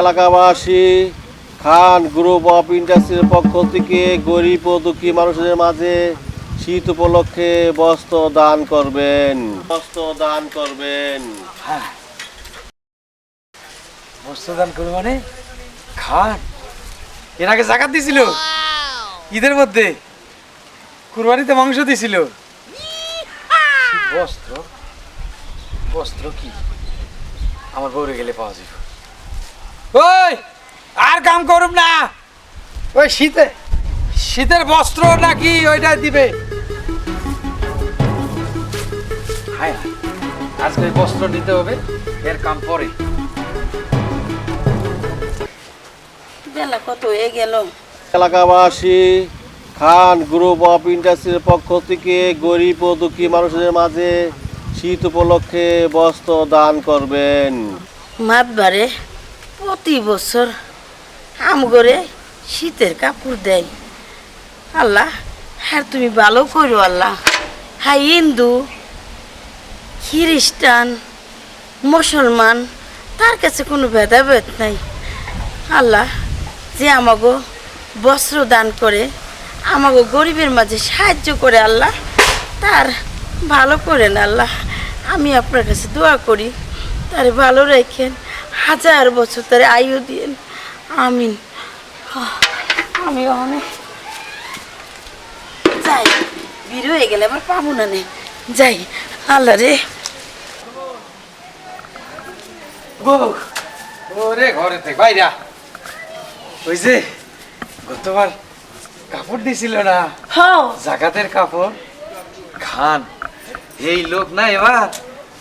এলাকাবাসী খান group of ইন্ডাস্ট্রির পক্ষ থেকে গরিব ও দুঃখী মানুষদের মাঝে শীত উপলক্ষে বস্ত্র দান করবেন। বস্ত্র দান করবেন। হ্যাঁ। বস্ত্রদান করব মানে? খান। এর আগে জাকাত দিছিল? ঈদের মধ্যে? কুরবানিতে মাংস দিছিল? বস্ত্র? বস্ত্র কি? আমার বউরে গেলে পাওয়া যাবে। ওই আর কাম করুম না। ওই শীতে। শীতের বস্ত্র নাকি ওইটা দিবে। হায় আজকে বস্ত্র নিতে হবে এর কাম পরে। বেলা কত হয়ে গেল? এলাকাবাসী খান গ্রুপ অফ ইন্ডাস্ট্রির পক্ষ থেকে গরিব ও দুঃখী মানুষদের মাঝে শীত উপলক্ষে বস্ত্র দান করবেন। মাতবারে প্রতি বছর আম করে শীতের কাপড় দেয়। আল্লাহ হ্যাঁ তুমি ভালো করো আল্লাহ। হ্যাঁ হিন্দু, খ্রিস্টান, মুসলমান, তার কাছে কোনো ভেদাভেদ নাই। আল্লাহ যে আমাগো বস্ত্র দান করে, আমাগো গরিবের মাঝে সাহায্য করে আল্লাহ, তার ভালো করেন আল্লাহ। আমি আপনার কাছে দোয়া করি, তার ভালো রেখেন। হাজার বছর তারে আয়ু দিয়েন আমিন। আমি অনেক যাই বির হয়ে গেলে আবার পাবো না নে। যাই আল্লাহ রে। ওরে ঘরে থেকে বাইরা ওই যে গতবার কাপড় দিছিল না? জাকাতের কাপড়। খান। এই লোক না এবার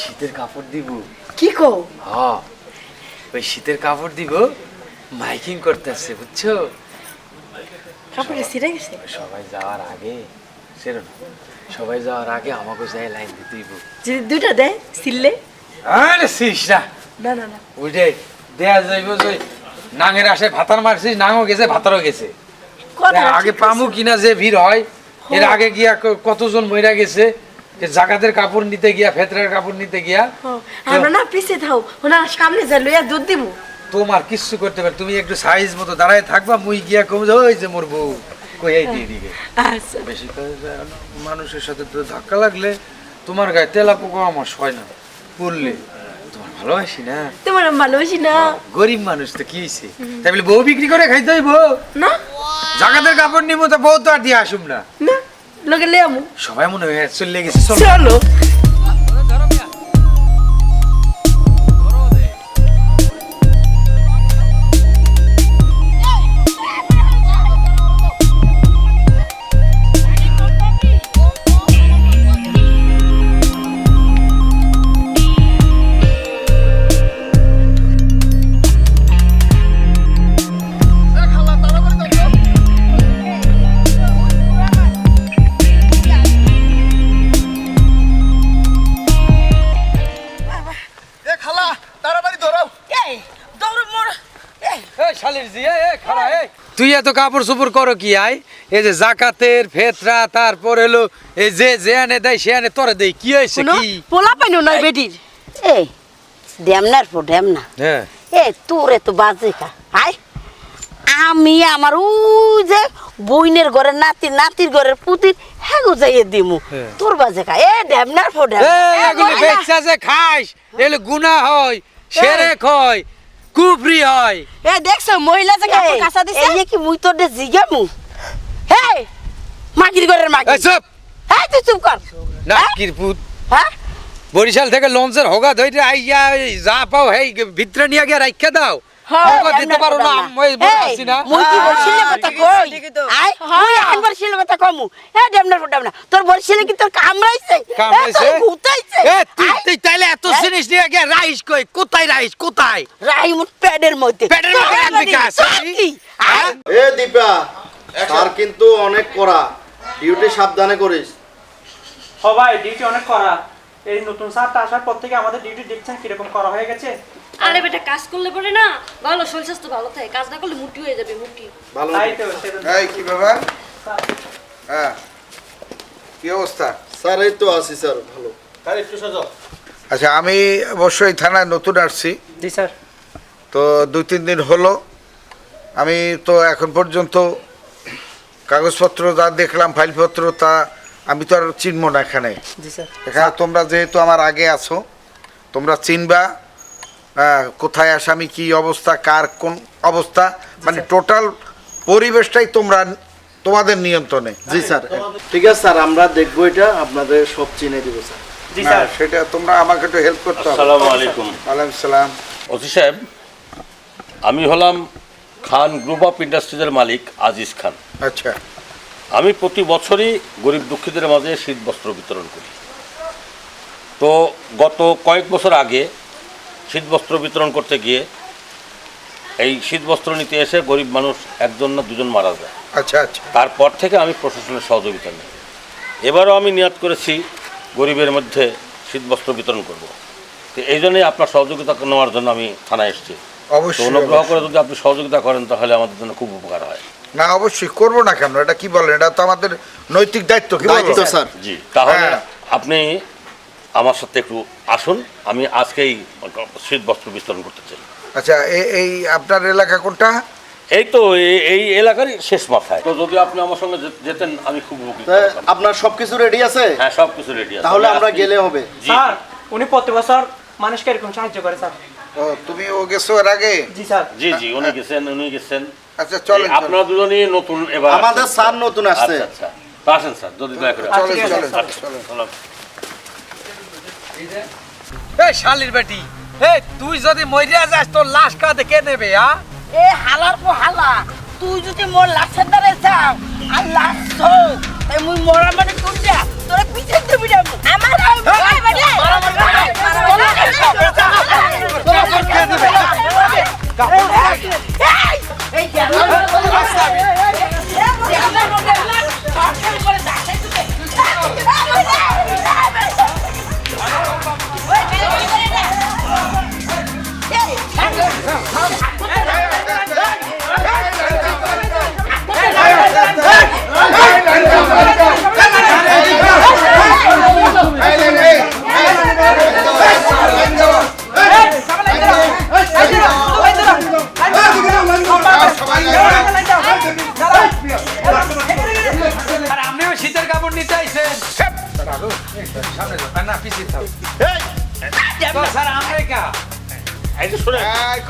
শীতের কাপড় দিব। কি কো ওই শীতের কাপড় দিব মাইকিং করতেছে বুঝছ? কাপড়ে ছিঁড়ে গেছে? সবাই যাওয়ার আগে সেরো না। সবাই যাওয়ার আগে আমাকে যাই লাইন দিতে দিব যদি দুইটা দেয় সিললে আরে শিস না। না না না। ওইটাই দেয়া যাইব যে নাঙের আসে ভাতার মারছিস নাঙও গেছে ভাতারও গেছে। আগে পামু কিনা যে ভিড় হয় এর আগে গিয়া কতজন মহিলা গেছে যে জাকাতের কাপড় নিতে গিয়া ফেতরের কাপড় নিতে গিয়া আমরা না পিছিয়ে থাও ওনার সামনে যা লইয়া দুধ দিব তোমার কিচ্ছু করতে পারে তুমি একটু সাইজ মতো দাঁড়ায় থাকবা মুই গিয়া কম যে ওই যে মোর বউ কইয়াই দিয়ে দিবে। আচ্ছা। বেশি করে মানুষের সাথে তো ধাক্কা লাগলে তোমার গায়ে তেলা পোকা আমার সয় না। পড়লে তোমার ভালোবাসি না? তোমার ভালোবাসি না। গরিব মানুষ তো কি হয়েছে তাই বলে বউ বিক্রি করে খাইতে হইব? না। জাকাতের কাপড় নিবো তো বউ তো আর দিয়ে আসুম না। না। লোকে লে আমু সবাই মনে হয় চলে গেছে চলো। এত কাপড় চোপড় করো কি আই? এই যে জাকাতের ফেতরা তারপর এলো এই যে যে আনে দেয় সে আনে তোরে দেয়। কি হয়েছে কি? পোলা পাইনো নাই বেটির? এই ড্যামনার পর ড্যামনা হ্যাঁ। এ তোরে তো বাজে কা। আয় আমি আমার ওই যে বইনের ঘরের নাতি নাতির ঘরের পুতির হ্যাগো যাইয়ে দিমু। হ্যাঁ। তোর বাজে কা। এ ড্যামনার এই, এগুলি বেচা যে খাস এগুলো গুনাহ হয় সেরেক হয়। কুফরি হয়। এ দেখছ মহিলা যে কাপড় কাঁচা দিছে? এই কি মুই তোর জিগামু হে মাগির ঘরের মাগি। এই চুপ। হ্যাঁ তুই চুপ কর। না হ্যাঁ? কিরপুত হ্যাঁ? বরিশাল থেকে লঞ্চের হগা ধইতে আইয়া যা পাও হেই ভিতরে নিয়ে গিয়ে রাইখা দাও। দিতে পারো না আমি বলছি না। মুই কি বলছিলে কথা কই? ঠিকই তো। আয় মুই কথা কমু। ডেমনার ফোটাম না তোর বলছিলে কি তোর কামড়াইছে? কামড়াইছে? ভূতাইছে এ তুই তুই তাইলে এত জিনিস নিয়ে গিয়ে রাইস কই? কোথায় রাইস? কোথায়? রাই মুট প্যাডের মধ্যে। প্যাডের মধ্যে রাখবি কাজ, তোর আমি? কি? আয় এ দীপা স্যার কিন্তু অনেক করা ডিউটি সাবধানে করিস। সবাই ডিউটি অনেক করা এই নতুন সারটা আসার পর থেকে আমাদের ডিউটি দেখছেন কীরকম করা হয়ে গেছে। আরে বেটা কাজ করলে পরে না ভালো শরীর স্বাস্থ্য ভালো থাকে। কাজ না করলে মুটি হয়ে যাবে মুটি। ভালো। এই কি ব্যাপার? হ্যাঁ। কি অবস্থা? স্যার এই তো আছি স্যার ভালো। স্যার একটু সাজাও আচ্ছা আমি অবশ্যই থানায় নতুন আসছি। জি স্যার। তো দুই তিন দিন হলো। আমি তো এখন পর্যন্ত কাগজপত্র যা দেখলাম ফাইলপত্র তা আমি তো আর চিনব না এখানে। এখানে তোমরা যেহেতু আমার আগে আছো তোমরা চিনবা। কোথায় আসামি কি অবস্থা কার কোন অবস্থা? মানে টোটাল পরিবেশটাই তোমরা তোমাদের নিয়ন্ত্রণে। জি স্যার। ঠিক আছে স্যার আমরা দেখব এটা আপনাদের সব চিনে দিব স্যার। জি স্যার। সেটা তোমরা আমাকে একটু হেল্প করতে হবে। আসসালামু আলাইকুম। ওয়ালাইকুম সালাম। ওসি সাহেব আমি হলাম খান গ্রুপ অফ ইন্ডাস্ট্রিজের মালিক আজিজ খান। আচ্ছা। আমি প্রতি বছরই গরিব দুঃখীদের মাঝে শীত বস্ত্র বিতরণ করি। তো গত কয়েক বছর আগে শীত বস্ত্র বিতরণ করতে গিয়ে এই শীত বস্ত্র নিতে এসে গরিব মানুষ একজন না দুজন মারা যায়। আচ্ছা আচ্ছা। তারপর থেকে আমি প্রশাসনের সহযোগিতা নিই। এবারও আমি নিয়াদ করেছি গরিবের মধ্যে শীতবস্ত্র বিতরণ করব। তো এই জন্যই আপনার সহযোগিতা নেওয়ার জন্য আমি থানায় এসেছি। অবশ্যই অনুগ্রহ করে যদি আপনি সহযোগিতা করেন তাহলে আমাদের জন্য খুব উপকার হয়। না অবশ্যই। করব না কেন? এটা কি বলেন? এটা তো আমাদের নৈতিক দায়িত্ব কি দায়িত্ব স্যার। জি তাহলে হ্যাঁ। আপনি আমার সাথে একটু আসুন আমি আজকেই শীত বস্ত্র বিতরণ করতে চাই। আচ্ছা এই আপনার এলাকা কোনটা? এই তো এই- এলাকারই শেষ মাথায়। তো যদি আপনি আমার সঙ্গে যেতেন আমি খুব উপকৃত আপনার সবকিছু রেডি আছে? হ্যাঁ সব কিছু রেডি আছে। তাহলে আমরা গেলে হবে। স্যার উনি প্রতি বছর মানুষকে এরকম সাহায্য করে স্যার। ও তুমি ও গেছো এর আগে? জি স্যার। জি জি উনি গেছেন উনি গেছেন। আচ্ছা চলেন আপনারা দুজনই নতুন এবার আমাদের স্যার নতুন আসছে। আচ্ছা আচ্ছা। আসেন স্যার যদি দয়া করে চলেন ঠিক আছে, চলেন আচ্ছা, চলেন চলেন। এই শালির বেটি, এই তুই যদি মরিয়া যাস, তোর লাশ কাঁধে কে নেবে, আ? এ হালার পো হালা, তুই যদি মোর লাশের দ্বারে যাও, আর লাশ এই মুই মরা মানে কোনটা তোরা পিছে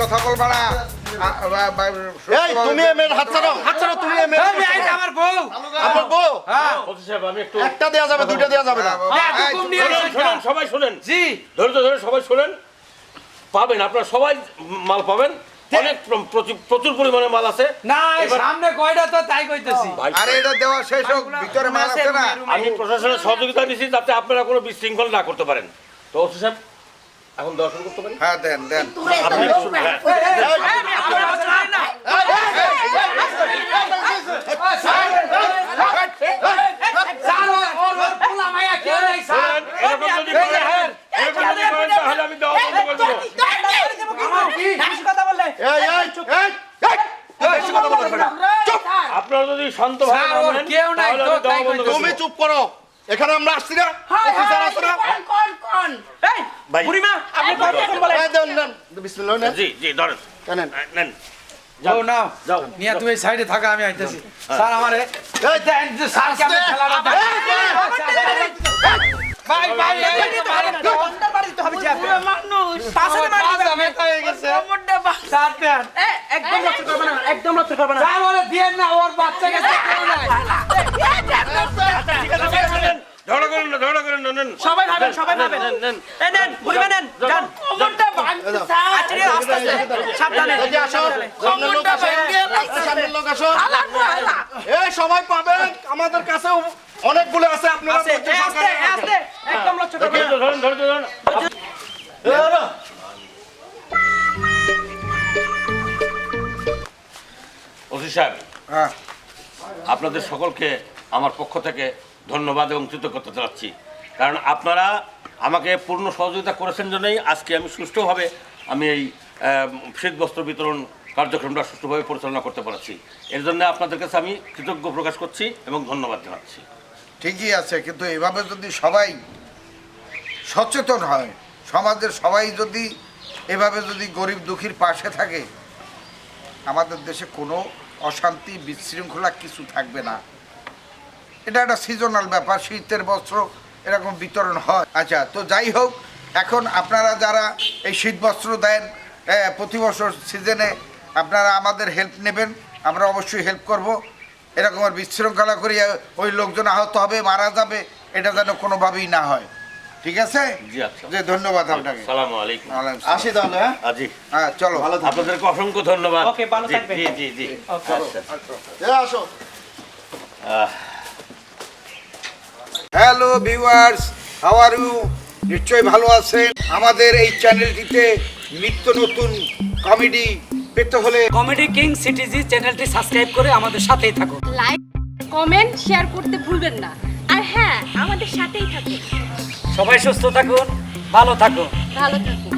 কথা বলবা না। তুমি এ মেয়ের হাত ছাড়ো হাত ছাড়ো তুমি এ মেয়ের এই, এই, আমার বউ। আমার বউ? হ্যাঁ। সাহেব আমি একটু যাবে দুইটা দেওয়া যাবে না। কা? সবাই শুনেন। জি। ধৈর্য ধরে সবাই শুনেন। পাবেন আপনারা সবাই মাল পাবেন। অনেক প্রচুর পরিমাণে মাল আছে না সামনে কয়টা তো তাই কইতেছি ভাই, আরে এটা দেওয়া শেষ হোক ভিতরে মাল আছে না আমি প্রশাসনের সহযোগিতা নিছি যাতে আপনারা কোনো বিশৃঙ্খল না করতে পারেন তো ওসি সাহেব এখন দর্শন করতে পারেন হ্যাঁ দেন দেন আপনি হ্যাঁ। স্যার ওর ওর ওর পোলা মাইয়া কেউ নেই স্যার এরকম যদি করেন, হ্যাঁ, এরকম যদি করেন তাহলে আমি দেওয়া বন্ধ করে দেবো। আমার কি বেশি কথা বললে এই এই এই, এই বেশি কথা বলবেন না। স্যার, ওর কেউ নাই, তো তাই বন্ধ তুমি চুপ করো এখানে আমরা আসছি না অফিসার আছে না কোন কোন এই ভাই। বুড়িমা আপনি বলেন এই দেন নেন বিসমিল্লাহ নেন জি জি ধরেন নেন নেন যাও নাও যাও। নিয়া তুমি সাইডে থাকা আমি আইতাছি স্যার আমারে এই দেন স্যার কেমন দেন। ভাই ভাই একদম লক্ষ্য করবে না না। ওরে বাচ্চা গেছে করেন না করেন না নেন। সবাই ভাবেন সবাই ভাবেন। নেন, নেন। এই নেন যান। কোমরটা ভাঙছে আচ্ছা আস্তে আস্তে সাবধানে। এই আসো সামনের লোক সামনের লোক আসো। হালা পর হালা এই সময় পাবেন। আমাদের কাছে অনেকগুলো আছে আপনারা আস্তে। ধরেন ধরেন ধরেন ওসি সাহেব হ্যাঁ। আপনাদের সকলকে আমার পক্ষ থেকে ধন্যবাদ এবং কৃতজ্ঞতা জানাচ্ছি। কারণ আপনারা আমাকে পূর্ণ সহযোগিতা করেছেন জন্যই আজকে আমি সুষ্ঠুভাবে আমি এই শীত বস্ত্র বিতরণ কার্যক্রমটা সুষ্ঠুভাবে পরিচালনা করতে পারছি। এর জন্য আপনাদের কাছে আমি কৃতজ্ঞ প্রকাশ করছি এবং ধন্যবাদ জানাচ্ছি। ঠিকই আছে কিন্তু এভাবে যদি সবাই সচেতন হয়। সমাজের সবাই যদি এভাবে যদি গরিব দুঃখীর পাশে থাকে, আমাদের দেশে কোনো অশান্তি বিশৃঙ্খলা কিছু থাকবে না। এটা একটা সিজনাল ব্যাপার, শীতের বস্ত্র এরকম বিতরণ হয়। আচ্ছা তো যাই হোক, এখন আপনারা যারা এই শীত বস্ত্র দেন প্রতি বছর সিজনে আপনারা আমাদের হেল্প নেবেন, আমরা অবশ্যই হেল্প করব। এরকম আর বিশৃঙ্খলা করিয়া ওই লোকজন আহত হবে, মারা যাবে, এটা যেন কোনোভাবেই না হয়। ঠিক আছে? জি আচ্ছা। যে ধন্যবাদ আপনাকে। সালামু আলাইকুম। ওয়ালাইকুম আসসালাম। আসি তাহলে হ্যাঁ? আজি হ্যাঁ চলো। ভালো। আপনাদেরকে অসংখ্য ধন্যবাদ। Okay, ভালো থাকবেন। জি জি জি। Okay. আচ্ছা আসো। Hello viewers how are you নিশ্চয়ই ভালো আছেন। আমাদের এই চ্যানেলটিতে নিত্য নতুন কমেডি পেতে হলে কমেডি কিং সিটিজি চ্যানেলটি সাবস্ক্রাইব করে আমাদের সাথেই থাকুন। লাইক কমেন্ট শেয়ার করতে ভুলবেন না। আর হ্যাঁ আমাদের সাথেই থাকুন। সবাই সুস্থ থাকুন ভালো থাকুন। ভালো থাকুন।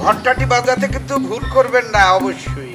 ঘন্টাটি বাজাতে কিন্তু ভুল করবেন না অবশ্যই।